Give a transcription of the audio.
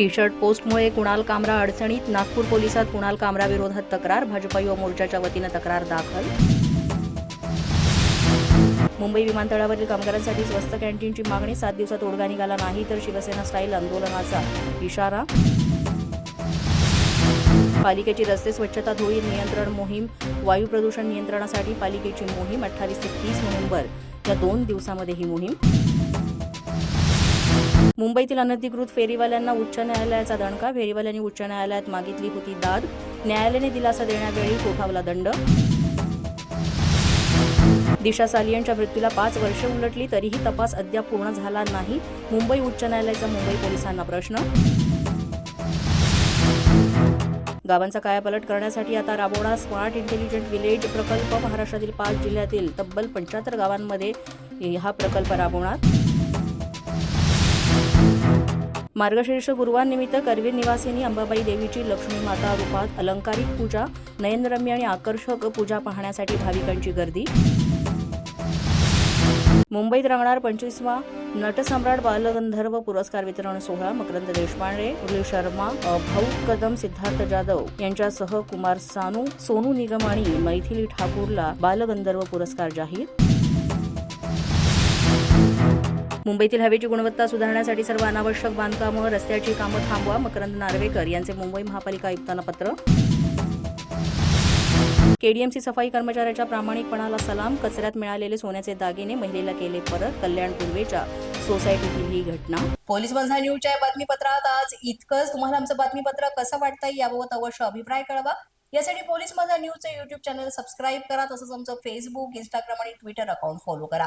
T shirt पोस्टमुळे कुणाल कामरा अडचणीत नागपूर पोलिसात कुणाल कामरा विरोधात तक्रार भाजपा युवा मोर्चाच्या वतीनं तक्रार दाखल. मुंबई विमानतळावरील कामगारांसाठी स्वस्त कॅन्टीनची मागणी सात दिवसात तोडगा निघाला नाही तर शिवसेना स्टाईल आंदोलनाचा इशारा. पालिकेची रस्ते स्वच्छता धुळी नियंत्रण मोहीम वायू प्रदूषण नियंत्रणासाठी पालिकेची मोहीम अठ्ठावीस ते तीस नोव्हेंबर या दोन दिवसामध्ये ही मोहीम. मुंबईतील अनधिकृत फेरीवाल्यांना उच्च न्यायालयाचा दणका फेरीवाल्यांनी उच्च न्यायालयात मागितली होती दाद. न्यायालयाने दिलासा देण्यावेळी ठोठावला दंड. दिशा सालियनच्या मृत्यूला पाच वर्षे उलटली तरीही तपास अद्याप पूर्ण झाला नाही. मुंबई उच्च न्यायालयाचा मुंबई पोलिसांना प्रश्न. गावांचा कायापालट करण्यासाठी आता राबवणार स्मार्ट इंटेलिजंट विलेज प्रकल्प महाराष्ट्रातील पाच जिल्ह्यातील तब्बल पंच्याहत्तर गावांमध्ये हा प्रकल्प राबवणार. मार्गशीर्ष गुरुवारनिमित्त करवीर निवासिनी अंबाबाई देवीची लक्ष्मी माता रूपात अलंकारिक पूजा नयनरम्य आणि आकर्षक पूजा पाहण्यासाठी भाविकांची गर्दी. मुंबईत रंगणार पंचवीसवा नटसम्राट बालगंधर्व पुरस्कार वितरण सोहळा मकरंद देशपांडे मुरली शर्मा भाऊ कदम सिद्धार्थ जाधव यांच्यासह कुमार सानू सोनू निगम आणि मैथिली ठाकूरला बालगंधर्व पुरस्कार जाहीर. मुंबईतील हवेची गुणवत्ता सुधारण्यासाठी सर्व अनावश्यक बांधकामं रस्त्याची कामं थांबवा मकरंद नार्वेकर यांचे मुंबई महापालिका आयुक्तांना पत्र. केडीएमसी सफाई कर्मचाऱ्याच्या प्रामाणिकपणाला सलाम कचऱ्यात मिळालेले सोन्याचे दागिने महिलेला केले परत कल्याण पूर्वेच्या सोसायटीतील ही घटना. पोलीस बंधा न्यूजच्या बातमीपत्रात आज इतकंच. तुम्हाला आमचं बातमीपत्र कसं वाटतंय याबाबत अवश्य अभिप्राय कळवा. यासाठी पोलीस माझा न्यूजचं युट्यूब चॅनल सबस्क्राईब करा तसंच आमचं फेसबुक इंस्टाग्राम आणि ट्विटर अकाउंट फॉलो करा.